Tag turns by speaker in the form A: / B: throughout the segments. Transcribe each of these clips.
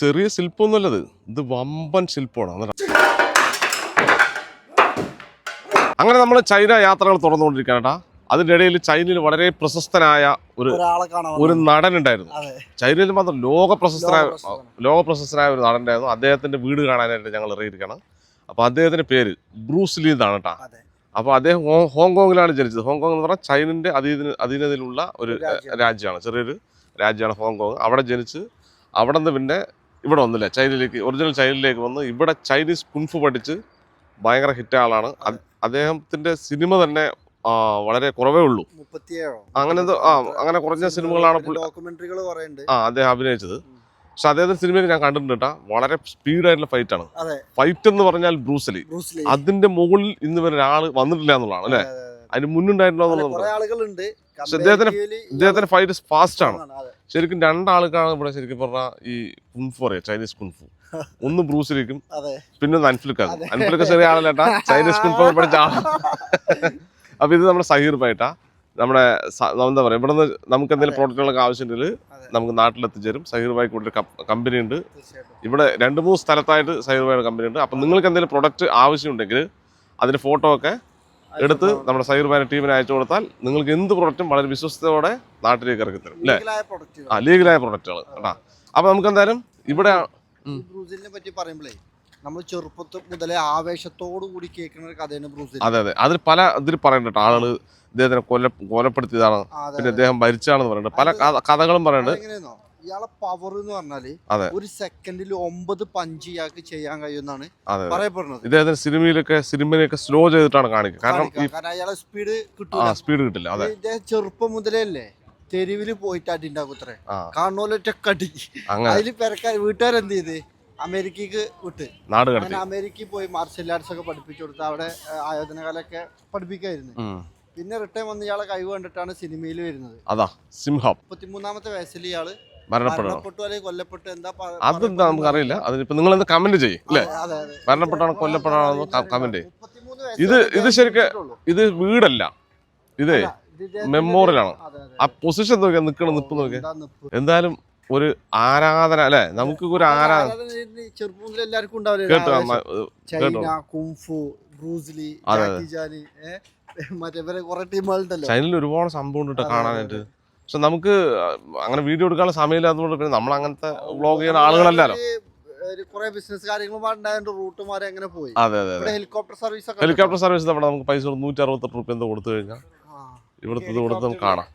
A: ചെറിയ ശില്പമൊന്നുമല്ലത്. ഇത് വമ്പൻ ശില്പമാണ്. അങ്ങനെ നമ്മൾ ചൈന യാത്രകൾ തുറന്നുകൊണ്ടിരിക്കുകയാണ് അതിന്റെ ഇടയിൽ ചൈനയിൽ വളരെ പ്രശസ്തനായ ഒരു ഒരു. നടൻ ഉണ്ടായിരുന്നു. ചൈനയിൽ മാത്രം ലോക പ്രശസ്തനായ. ലോക പ്രശസ്തനായ ഒരു നടനായിരുന്നു അദ്ദേഹത്തിന്റെ വീട് കാണാനായിട്ട് ഞങ്ങൾ ഇറങ്ങിയിരിക്കണം അപ്പോൾ അദ്ദേഹത്തിന്റെ പേര് ബ്രൂസ് ലീ എന്നാണ് കേട്ടോ. അപ്പോൾ അദ്ദേഹം ഹോങ്കോങ്ങിലാണ് ജനിച്ചത്. ഹോങ്കോങ് എന്ന് പറഞ്ഞാൽ ചൈനന്റെ അധീന അധീനതയിലുള്ള ഒരു രാജ്യമാണ്. ചെറിയൊരു രാജ്യമാണ് ഹോങ്കോങ്. അവിടെ ജനിച്ച് അവിടെ നിന്ന് പിന്നെ ഇവിടെ വന്നില്ല? ചൈനയിലേക്ക് ഒറിജിനൽ ചൈനയിലേക്ക് വന്ന് ഇവിടെ ചൈനീസ് കുൻഫു പഠിച്ച് ഭയങ്കര ഹിറ്റ് ആളാണ്. അദ്ദേഹത്തിന്റെ സിനിമ തന്നെ വളരെ കുറവേ ഉള്ളൂ. അങ്ങനെ ആ അങ്ങനെ കുറഞ്ഞ സിനിമകളാണ് ആ അദ്ദേഹം അഭിനയിച്ചത്. പക്ഷെ അദ്ദേഹത്തിന്റെ സിനിമയിൽ ഞാൻ കണ്ടിട്ടുണ്ട് കേട്ടോ. വളരെ സ്പീഡായിട്ടുള്ള ഫൈറ്റ് ആണ്. ഫൈറ്റ് എന്ന് പറഞ്ഞാൽ ബ്രൂസലി അതിന്റെ മുകളിൽ ഇന്ന് വരെ ഒരാൾ വന്നിട്ടില്ല എന്നുള്ളതാണ് അല്ലെ? അതിന് മുന്നുണ്ടായിട്ടുണ്ടോ എന്നുള്ളത്
B: കുറെ ആളുകളുണ്ട്.
A: പക്ഷെ ഇദ്ദേഹത്തിന് ഇദ്ദേഹത്തിന്റെ ഫൈറ്റ് ഫാസ്റ്റ് ആണ്. ശരിക്കും രണ്ടാൾക്കാണ് ഇവിടെ ശരിക്കും പറഞ്ഞാൽ ഈ കുൻഫു അറിയാം? ചൈനീസ് കുൻഫു ഒന്ന് ബ്രൂസിലേക്കും പിന്നെ ഒന്ന് അൻഫ്ലിക്കാകും അൻഫ്ലിക്ക ചെറിയ ആളല്ലേട്ടാ ചൈനീസ് കുൻഫു പഠിച്ച ആൾ അപ്പൊ ഇത് നമ്മുടെ സഹീർ പായിട്ടാ നമ്മുടെ എന്താ പറയാ നിന്ന് നമുക്ക് എന്തെങ്കിലും പ്രോഡക്റ്റുകളൊക്കെ ആവശ്യമുണ്ടെങ്കിൽ. നമുക്ക് നാട്ടിലെത്തിച്ചേരും. സഹീർ ബായി കൂടി കമ്പനി ഉണ്ട്. ഇവിടെ രണ്ട് മൂന്ന് സ്ഥലത്തായിട്ട് സഹീർ ബായുടെ കമ്പനി ഉണ്ട്. അപ്പം നിങ്ങൾക്ക് എന്തെങ്കിലും പ്രൊഡക്റ്റ് ആവശ്യമുണ്ടെങ്കിൽ അതിന്റെ ഫോട്ടോ ഒക്കെ എടുത്ത് നമ്മുടെ സൈബർ ബായുടെ ടീമിന് അയച്ചു കൊടുത്താൽ നിങ്ങൾക്ക് എന്ത് പ്രൊഡക്റ്റും വളരെ വിശ്വസ്തയോടെ നാട്ടിലേക്ക് ഇറക്കി തരും അല്ലേ? ആ ലീഗലായ പ്രൊഡക്റ്റുകൾ കേട്ടാ. അപ്പൊ നമുക്ക് എന്തായാലും ഇവിടെ
B: ബ്രൂസിലിനെ പറ്റി പറയുമ്പോഴേ നമ്മൾ ചെറുപ്പത്തിൽ മുതലേ ആവേശത്തോടു കൂടി കേൾക്കുന്ന ഒരു കഥയാണ് ബ്രൂസിൽ.
A: അതെ അതെ. അതിൽ പല ഇതിൽ പറയുന്നുണ്ട് ആളുകൾ ഇദ്ദേഹത്തിനെ കൊല കൊലപ്പെടുത്തിയതാണ്. പിന്നെ ഇദ്ദേഹം ഭരിച്ചാണെന്ന് പറയുന്നുണ്ട്. പല കഥകളും പറയുന്നുണ്ട്.
B: ഇയാളെ പവർ എന്ന്
A: പറഞ്ഞാൽ
B: ഒരു സെക്കൻഡിൽ ഒമ്പത് പഞ്ച് ഇയാൾക്ക് ചെയ്യാൻ കഴിയുമെന്നാണ്. പറയപ്പെടുന്നത്.
A: ഇദ്ദേഹത്തിന് സിനിമയിലൊക്കെ സിനിമയിലൊക്കെ സ്ലോ ചെയ്തിട്ടാണ് കാണിക്കുക. കാരണം
B: അയാളെ സ്പീഡ് കിട്ടും
A: സ്പീഡ് കിട്ടില്ല അതെ.
B: ഇദ്ദേഹം ചെറുപ്പം മുതലേ അല്ലേ? തെരുവിൽ പോയിട്ട് അടി
A: അടി
B: കാണുന്നോലൊറ്റ കടി
A: അങ്ങനെ.
B: അതിൽ പെരക്കാർ വീട്ടുകാരെന്ത് ചെയ്ത്? അമേരിക്കക്ക് വിട്ട്. അങ്ങനെ അമേരിക്കയിൽ പോയി മാർഷൽ ആർട്സ് ഒക്കെ പഠിപ്പിച്ചു കൊടുത്ത് അവിടെ ആയോധനകാലൊക്കെ ആയോധനകലൊക്കെ പഠിപ്പിക്കായിരുന്നു പിന്നെ റിട്ടേൺ വന്ന് ഇയാളെ കഴിവ് കണ്ടിട്ടാണ് സിനിമയിൽ വരുന്നത്.
A: അതാ സിംഹം.
B: മുപ്പത്തിമൂന്നാമത്തെ വയസ്സിൽ ഇയാൾ
A: മരണപ്പെടണം?
B: അല്ലെങ്കിൽ എന്താ
A: അതെന്താ നമുക്ക് അറിയില്ല അതിനിപ്പോ നിങ്ങൾ എന്ത് കമന്റ് ചെയ്യും അല്ലേ മരണപ്പെട്ടാണോ കൊല്ലപ്പെട്ടാണോ കമന്റ് ചെയ്യും. ഇത് ഇത് ശരിക്ക് ഇത് വീടല്ല. ഇതേ മെമ്മോറിയലാണ്. ആ പൊസിഷൻ നോക്കിയാൽ നിൽക്കണം നിപ്പ് നോക്കിയാൽ എന്തായാലും ഒരു ആരാധന അല്ലെ? നമുക്ക് ഒരു ആരാധന
B: ചെറുപ്പം എല്ലാവർക്കും ഉണ്ടാവില്ലേ? മറ്റേ കുറെ ടീമുകളുണ്ടല്ലോ
A: ചൈനയിൽ ഒരുപാട് സംഭവം ഉണ്ട് കാണാനായിട്ട്. പക്ഷെ നമുക്ക് അങ്ങനെ വീഡിയോ എടുക്കാനുള്ള സമയമില്ലാത്തതുകൊണ്ട് പിന്നെ നമ്മൾ അങ്ങനത്തെ വ്ളോഗ് ചെയ്യുന്ന ആളുകളല്ലല്ലോ.
B: കുറെ ബിസിനസ് കാര്യങ്ങളുമായിട്ട് റൂട്ടുമാരെ അങ്ങനെ പോയി.
A: അതെ അതെ അതെ.
B: ഹെലികോപ്റ്റർ സർവീസ്
A: ഹെലികോപ്റ്റർ സർവീസ് നമ്മുടെ നമുക്ക് പൈസ നൂറ്റി അറുപത്തെട്ട് റുപ്യ എന്തോ കൊടുത്തു കഴിഞ്ഞാൽ. ഇവിടുത്തെ കൊടുത്തും നമുക്ക് കാണാം.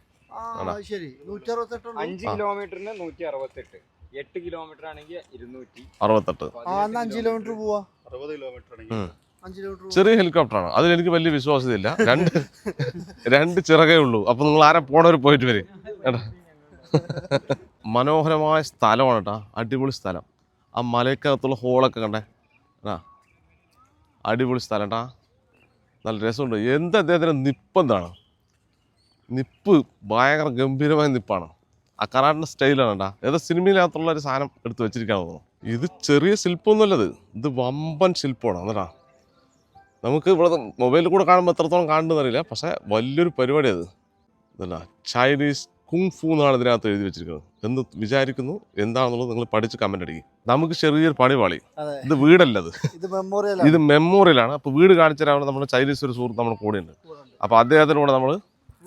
B: ശരി. നൂറ്റി അറുപത്തെട്ടുള്ളൂ
C: അഞ്ച് കിലോമീറ്ററിന് നൂറ്റി അറുപത്തെട്ട് എട്ട് കിലോമീറ്റർ ആണെങ്കിൽ ഇരുന്നൂറ്റി
A: അറുപത്തെട്ട്.
B: ആ എന്നാ അഞ്ച് കിലോമീറ്റർ പോവാ.
D: അറുപത് കിലോമീറ്റർ
B: ആണെങ്കിൽ.
A: ചെറിയ ഹെലികോപ്റ്ററാണ് അതിൽ എനിക്ക് വലിയ വിശ്വാസ്യതയില്ല രണ്ട് രണ്ട് ചിറകേ ഉള്ളൂ. അപ്പൊ നിങ്ങൾ ആരെ പോണവർ പോയിട്ട് വരും. മനോഹരമായ സ്ഥലമാണ് കേട്ടാ അടിപൊളി സ്ഥലം. ആ മലയ്ക്കകത്തുള്ള ഹോളൊക്കെ കണ്ടേ. ആ അടിപൊളി സ്ഥലം കേട്ടാ നല്ല രസമുണ്ട്. എന്താ അദ്ദേഹത്തിന്റെ നിപ്പ് എന്താണ്? നിപ്പ് ഭയങ്കര ഗംഭീരമായ നിപ്പാണ്. ആ കറാട്ടിന്റെ സ്റ്റൈലാണ് കേട്ടാ ഏതോ സിനിമയിലകത്തുള്ള ഒരു സാധനം എടുത്ത് വെച്ചിരിക്കാന്ന് തോന്നുന്നു. ഇത് ചെറിയ ശില്പമൊന്നുമല്ലത് ഇത്. വമ്പൻ ശില്പമാണ്. എന്നിട്ടാ നമുക്ക് ഇവിടെ മൊബൈലിൽ കൂടെ കാണുമ്പോൾ എത്രത്തോളം കാണുന്നറിയില്ല പക്ഷേ വലിയൊരു പരിപാടി അത് ഇതല്ല ചൈനീസ് കുങ് ഫു എന്നാണ് ഇതിനകത്ത് എഴുതി വെച്ചിരിക്കുന്നത്. എന്ന് വിചാരിക്കുന്നു. എന്താണെന്നുള്ളത് നിങ്ങൾ പഠിച്ച് കമന്റ് അടിക്കും. നമുക്ക് ചെറിയൊരു പണി പാളി
B: അതെ.
A: ഇത് വീടല്ല
B: ഇത് മെമ്മോറിയൽ
A: ഇത് മെമ്മോറിയലാണ് അപ്പോൾ വീട് കാണിച്ചു നമ്മുടെ ചൈനീസ് ഒരു സുഹൃത്ത് നമ്മുടെ കൂടെ ഉണ്ട്. അപ്പോൾ അദ്ദേഹത്തിനൂടെ നമ്മൾ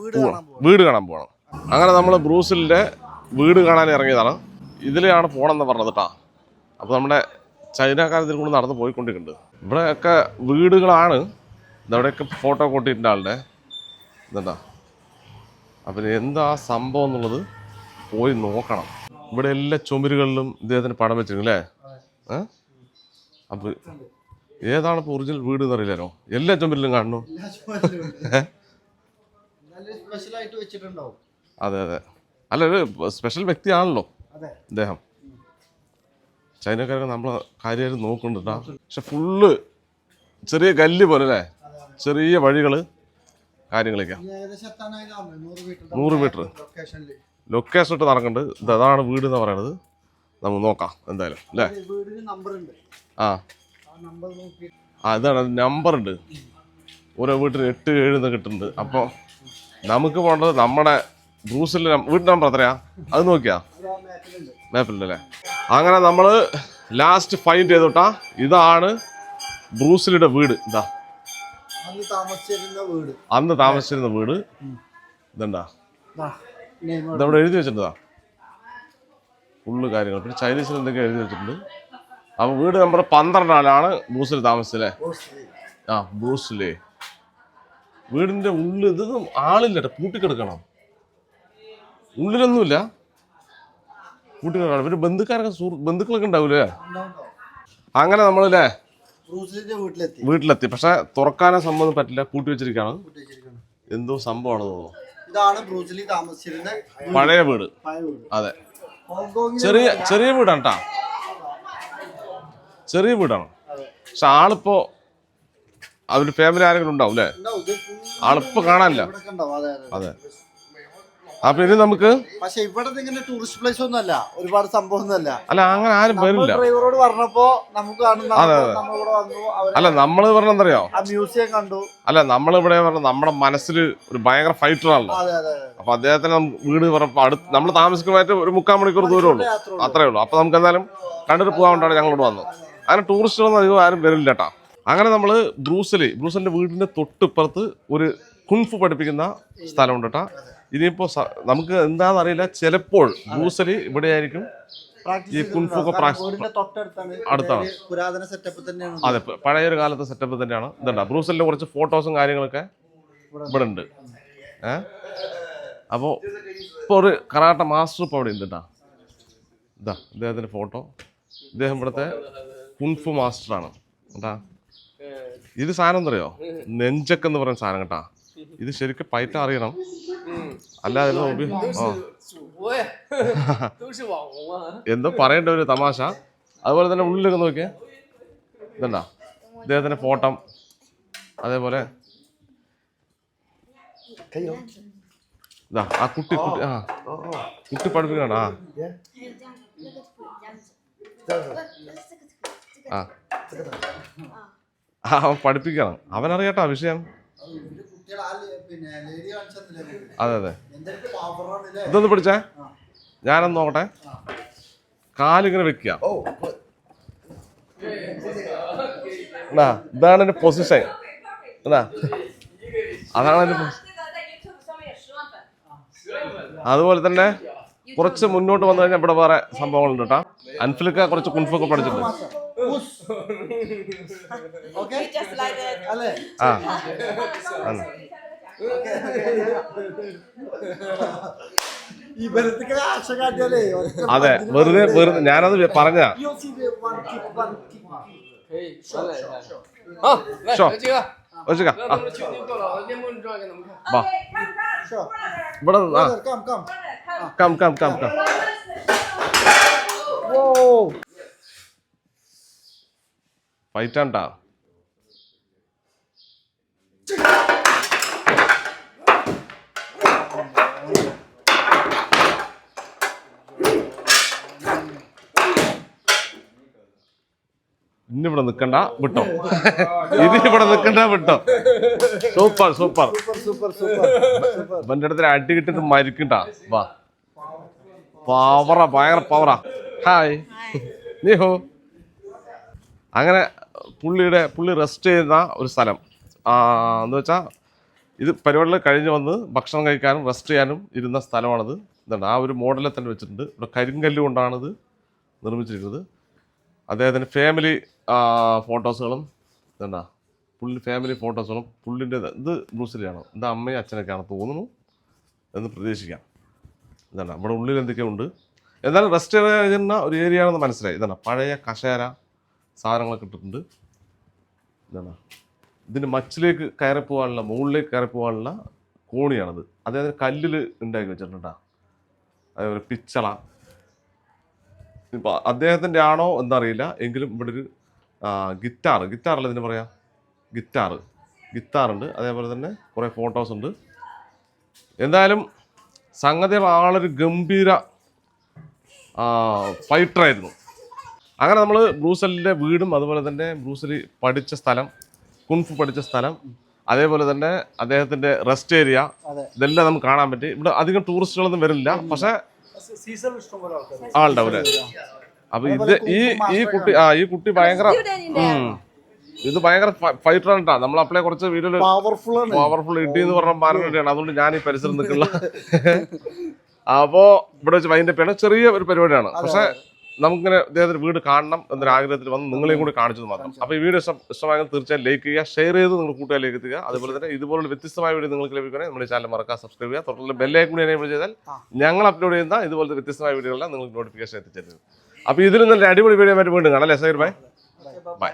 B: വീട് കാണാൻ പോവാ.
A: വീട് കാണാൻ പോകണം അങ്ങനെ നമ്മൾ ബ്രൂസിലിന്റെ വീട് കാണാൻ ഇറങ്ങിയതാണ്. ഇതിലെയാണ് പോകണമെന്ന് പറഞ്ഞത് കേട്ടോ അപ്പോൾ നമ്മുടെ ചൈനക്കാരത്തിൽ കൂടെ നടന്ന് പോയിക്കൊണ്ടിരിക്കുന്നുണ്ട്. ഇവിടെയൊക്കെ വീടുകളാണ്. ഇതവിടെയൊക്കെ ഫോട്ടോ കൊട്ടിയിട്ടുണ്ട് ആളുടെ. ഇതെന്താ അപ്പം എന്താ സംഭവം എന്നുള്ളത് പോയി നോക്കണം. ഇവിടെ എല്ലാ ചുമരുകളിലും ഇദ്ദേഹത്തിന് പടം വെച്ചിരുന്നു അല്ലേ? അപ്പൊ ഏതാണ് ഇപ്പൊ ഒറിജിനൽ വീട് എന്നറിയില്ലല്ലോ എല്ലാ ചുമരിലും കാണുന്നു. അതെ അതെ. അല്ല ഒരു സ്പെഷ്യൽ വ്യക്തിയാണല്ലോ അദ്ദേഹം ചൈനക്കാരൊക്കെ നമ്മളെ കാര്യമായിട്ട് നോക്കുന്നുണ്ട്. പക്ഷെ ഫുള്ള് ചെറിയ കല്ല് പോലെ അല്ലേ? ചെറിയ വഴികൾ കാര്യങ്ങളൊക്കെ.
B: നൂറ് മീറ്റർ
A: ലൊക്കേഷൻ ഇട്ട് നടക്കുന്നുണ്ട് ഇത് അതാണ് വീട് എന്ന് പറയുന്നത് നമുക്ക് നോക്കാം എന്തായാലും അല്ലേ? ആ.
B: ആ
A: ഇതാണ് നമ്പർ ഉണ്ട് ഓരോ വീട്ടിൽ എട്ട് ഏഴ് എന്ന് കിട്ടുന്നുണ്ട്. അപ്പോൾ നമുക്ക് പോകേണ്ടത് നമ്മുടെ ബ്രൂസിലെ വീട്ട് നമ്പർ എത്രയാ? അത് നോക്കിയാ?
B: മാപ്പിലുണ്ട്.
A: അല്ലേ? അങ്ങനെ നമ്മൾ ലാസ്റ്റ് ഫൈൻഡ് ചെയ്തോട്ടാ. ഇതാണ് ബ്രൂസിലിയുടെ വീട്. ഇതാ.
B: അന്ന് താമസിച്ചിരുന്ന വീട്. ആണ്.
A: ഇതവിടെ എഴുതി വെച്ചിട്ടുണ്ടാ? ഫുള്ള് കാര്യങ്ങൾ. പിന്നെ ചൈനീസിൽ എന്തൊക്കെയോ എഴുതി വെച്ചിട്ടുണ്ട്. അപ്പൊ വീട് നമ്പർ പന്ത്രണ്ടാലാണ് ബൂസിൽ താമസിച്ചല്ലേ. ആ ബൂസിലേ. വീടിന്റെ ഉള്ളിൽ ഇതൊന്നും ആളില്ല ട്ടോ, പൂട്ടിക്കിടക്കണം. ഉള്ളിലൊന്നുമില്ല. പൂട്ടിക്കിടക്കണം. പിന്നെ ബന്ധുക്കാരൊക്കെ സുഹൃ- ബന്ധുക്കളൊക്കെ ഉണ്ടാവൂലേ? അങ്ങനെ നമ്മളല്ലേ
B: വീട്ടിലെത്തി.
A: പക്ഷെ തുറക്കാനോ സംഭവം പറ്റില്ല. കൂട്ടി
B: വെച്ചിരിക്കാണ്
A: എന്തോ സംഭവമാണ് തോന്നുന്നു.
B: ഇതാണ് ബ്രൂസ്ലി താമസിച്ചിരുന്ന
A: പഴയ വീട്. അതെ. ചെറിയ ചെറിയ വീടാണ് കേട്ടാ ചെറിയ വീടാണ്. പക്ഷെ ആളിപ്പോ അവർ ഫാമിലി ആരെങ്കിലും ഉണ്ടാവും അല്ലേ ആളിപ്പോ കാണാനില്ല.
B: അതെ.
A: അപ്പൊ ഇനി നമുക്ക്?
B: പക്ഷെ ഇവിടെ ഇങ്ങനെ ടൂറിസ്റ്റ് പ്ലേസ് ഒന്നും അല്ല. ഒരുപാട് സംഭവം ഒന്നും അല്ല
A: അങ്ങനെ ആരും വരില്ല.
B: ഡ്രൈവറോട് പറഞ്ഞപ്പോ നമുക്ക് കാണുന്ന. നമ്മളിവിടെ വന്നു
A: അല്ല നമ്മൾ പറഞ്ഞെന്തറിയോ
B: ആ മ്യൂസിയം കണ്ടു.
A: അല്ല നമ്മളിവിടെ പറഞ്ഞ നമ്മുടെ മനസ്സിൽ ഒരു ഭയങ്കര
B: ഫൈറ്റർ ആണല്ലോ.
A: അപ്പൊ അദ്ദേഹത്തിന് വീട് പറഞ്ഞപ്പോ അടുത്ത് നമ്മൾ താമസിക്കുമ്പോഴായിട്ട് ഒരു മുക്കാൽ മണിക്കൂർ ദൂരമേ ഉള്ളൂ. അത്രേ ഉള്ളൂ. അപ്പൊ നമുക്ക് എന്തായാലും കണ്ടിട്ട് പോകാൻ വേണ്ടിയാണ് ഞങ്ങളോട് വന്നത്. അങ്ങനെ ടൂറിസ്റ്റുകളൊന്നും അധികം ആരും വരില്ല കേട്ടാ. അങ്ങനെ നമ്മൾ ബ്രൂസലി ബ്രൂസലിന്റെ വീടിന്റെ തൊട്ടിപ്പുറത്ത് ഒരു കുൻഫു പഠിപ്പിക്കുന്ന സ്ഥലമുണ്ട് കേട്ടാ. ഇനിയിപ്പോ നമുക്ക് എന്താണെന്ന് അറിയില്ല ചിലപ്പോൾ ബൂസലി ഇവിടെ ആയിരിക്കും ഈ അടുത്താണ്.
B: പുരാതന സെറ്റപ്പ് തന്നെയാണ്.
A: അതെ പഴയൊരു കാലത്തെ സെറ്റപ്പ് തന്നെയാണ്. ഇതുണ്ട്. ബ്രൂസലിന്റെ കുറച്ച് ഫോട്ടോസും കാര്യങ്ങളൊക്കെ ഇവിടെ ഉണ്ട്. ഏ? അപ്പോൾ ഇപ്പോൾ ഒരു കറാട്ട മാസ്റ്റർ ഇപ്പോൾ അവിടെ ഉണ്ട് കേട്ടാ ഇതാ ഇദ്ദേഹത്തിന്റെ ഫോട്ടോ ഇദ്ദേഹം ഇവിടുത്തെ കുൻഫു മാസ്റ്ററാണ് കേട്ടാ ഇത് സാധനം എന്തറിയോ? നെഞ്ചക്കെന്ന് പറയുന്ന സാധനം കേട്ടാ. ഇത് ശരിക്കും പൈറ്റ അറിയണം. അല്ലാതെ എന്തോ പറയേണ്ട ഒരു തമാശ. അതുപോലെ തന്നെ ഉള്ളിലൊക്കെ നോക്കിയേ. ഇതെന്താ ഇദ്ദേഹത്തിന്റെ ഫോട്ടം. അതേപോലെ ആ കുട്ടി കുട്ടി ആ. കുട്ടി പഠിപ്പിക്കണം? ആ. ആ. അവൻ പഠിപ്പിക്കണം. അവനറിയാട്ടോ വിഷയം. അതെ അതെ. ഇതൊന്ന് പിടിച്ചേ. ഞാനൊന്ന് നോക്കട്ടെ. കാലിങ്ങനെ വെക്കുക. ഇതാണ് എന്റെ പൊസിഷൻ എന്നാ അതാണ്
E: എന്റെ
A: അതുപോലെ തന്നെ കുറച്ച് മുന്നോട്ട് വന്നു കഴിഞ്ഞാൽ ഇവിടെ വേറെ സംഭവങ്ങളുണ്ട് കേട്ടോ. അൻഫിലൊക്കെ കുറച്ച് കുൻഫൊക്കെ പഠിച്ചിട്ടുണ്ട്.
E: ബൂസ് ഓക്കെ
B: അല്ലേ
A: ആ അതെ വെറുതെ വെറുതെ ഞാനത് പറഞ്ഞ ഇവിടെ
E: come
A: come come come come
B: ഓ
A: ഫൈറ്റാണ്ടാ ആണ്ടാ ഇന്നിവിടെ നിൽക്കണ്ട വിട്ടോ. ഇനി നിൽക്കണ്ട വിട്ടോ. Super super. ഇവന്റെ അടുത്ത് അടി കിട്ടി മരിക്കണ്ട. വാ. പവറാ ഭയങ്കര പവറാ ഹായ് നീ ഹോ. അങ്ങനെ പുള്ളിയുടെ പുള്ളി റെസ്റ്റ് ചെയ്യുന്ന ഒരു സ്ഥലം. എന്ന് വെച്ചാൽ ഇത് പരിപാടികൾ കഴിഞ്ഞ് വന്ന് ഭക്ഷണം കഴിക്കാനും റെസ്റ്റ് ചെയ്യാനും ഇരുന്ന സ്ഥലമാണിത്. ഇതാണ് ആ ഒരു മോഡലിൽ തന്നെ വെച്ചിട്ടുണ്ട്. ഇവിടെ കരിങ്കല്ല് കൊണ്ടാണിത് നിർമ്മിച്ചിരിക്കുന്നത്. അദ്ദേഹത്തിന്റെ ഫാമിലി ഫോട്ടോസുകളും ഇതുണ്ടാ. പുള്ളി ഫാമിലി ഫോട്ടോസുകളും പുള്ളിന്റെ ഇത് ബ്രൂസിലിയാണ് ഇത് അമ്മയും അച്ഛനൊക്കെയാണ് തോന്നുന്നു എന്ന് പ്രതീക്ഷിക്കാം. ഇതാണ് നമ്മുടെ ഉള്ളിൽ എന്തൊക്കെയുണ്ട് എന്നാലും റെസ്റ്റ് ചെയ്യുന്ന ഒരു ഏരിയ ആണെന്ന് മനസ്സിലായി. ഇതാണ് പഴയ കഷാര സാധനങ്ങളൊക്കെ ഇട്ടിട്ടുണ്ട്. എന്താണ് ഇതിന്റെ മച്ചിലേക്ക് കയറി പോകാനുള്ള മുകളിലേക്ക് കയറി പോകാനുള്ള കോണിയാണത്. അതായത് കല്ലിൽ ഉണ്ടാക്കി വെച്ചിട്ടുണ്ടാ അതേപോലെ പിച്ചള. ഇപ്പോൾ അദ്ദേഹത്തിന്റെ ആണോ എന്നറിയില്ല എങ്കിലും ഇവിടെ ഒരു ഗിറ്റാർ ഗിറ്റാറല്ല ഇതിന് പറയാം? ഗിറ്റാർ ഗിറ്റാറുണ്ട് അതേപോലെ തന്നെ കുറേ ഫോട്ടോസ് ഉണ്ട്. എന്തായാലും സംഗതികൾ ആളൊരു ഗംഭീര ഫൈറ്ററായിരുന്നു അങ്ങനെ നമ്മൾ ബ്രൂസലിന്റെ വീടും അതുപോലെ തന്നെ ബ്രൂസലി പഠിച്ച സ്ഥലം കുൺഫ് പഠിച്ച സ്ഥലം അതേപോലെ തന്നെ അദ്ദേഹത്തിന്റെ റെസ്റ്റ് ഏരിയ ഇതെല്ലാം നമുക്ക് കാണാൻ പറ്റി. ഇവിടെ അധികം ടൂറിസ്റ്റുകളൊന്നും വരില്ല. പക്ഷെ ആളുണ്ടാവില്ല അപ്പൊ ഇത് ഈ ഈ കുട്ടി ആ ഈ കുട്ടി ഭയങ്കര ഇത് ഭയങ്കര ഫൈറ്റർ ആണ് നമ്മൾ അപ്പളെ കുറച്ച് വീഡിയോയിൽ
B: പവർഫുൾ
A: ഇടി എന്ന് പറഞ്ഞ മാനവേണ്ടിയാണ് അതുകൊണ്ട് ഞാൻ ഈ പരിസരം നിൽക്കില്ല. അപ്പോ ഇവിടെ വെച്ച് വൈകിട്ട് ചെറിയ ഒരു പരിപാടിയാണ്. പക്ഷെ നമുക്കിങ്ങനെ അദ്ദേഹത്തിന്റെ വീട് കാണണം എന്നൊരു ആഗ്രഹത്തിൽ വന്ന് നിങ്ങളെയും കൂടി കാണിച്ചത് മാത്രം. അപ്പൊ ഈ വീഡിയോ ഇഷ്ടം ഇഷ്ടമായെങ്കിൽ തീർച്ചയായും ലൈക്ക് ചെയ്യുക ഷെയർ ചെയ്ത് നിങ്ങൾ കൂട്ടുകാരിലേക്ക് എത്തിക്കുക അതുപോലെ തന്നെ ഇതുപോലുള്ള വ്യത്യസ്തമായ വീഡിയോ നിങ്ങൾക്ക് ലഭിക്കണേ നമ്മുടെ ചാനൽ മറക്കാൻ സബ്സ്ക്രൈബ് ചെയ്യുക. തുടർന്ന് ബെല്ലേ കൂടി എനേബിൾ ചെയ്താൽ ഞങ്ങൾ അപ്ലോഡ് ചെയ്യുന്ന ഇതുപോലത്തെ വ്യത്യസ്തമായ വീഡിയോകളെല്ലാം നിങ്ങൾക്ക് നോട്ടിഫിക്കേഷൻ എത്തിച്ചേരുന്നത് അപ്പൊ ഇതിൽ നല്ല അടിപൊളി വീഡിയോ ആയിട്ട് വീണ്ടും കാണാം. അല്ലേ സൈർ ബൈ ബൈ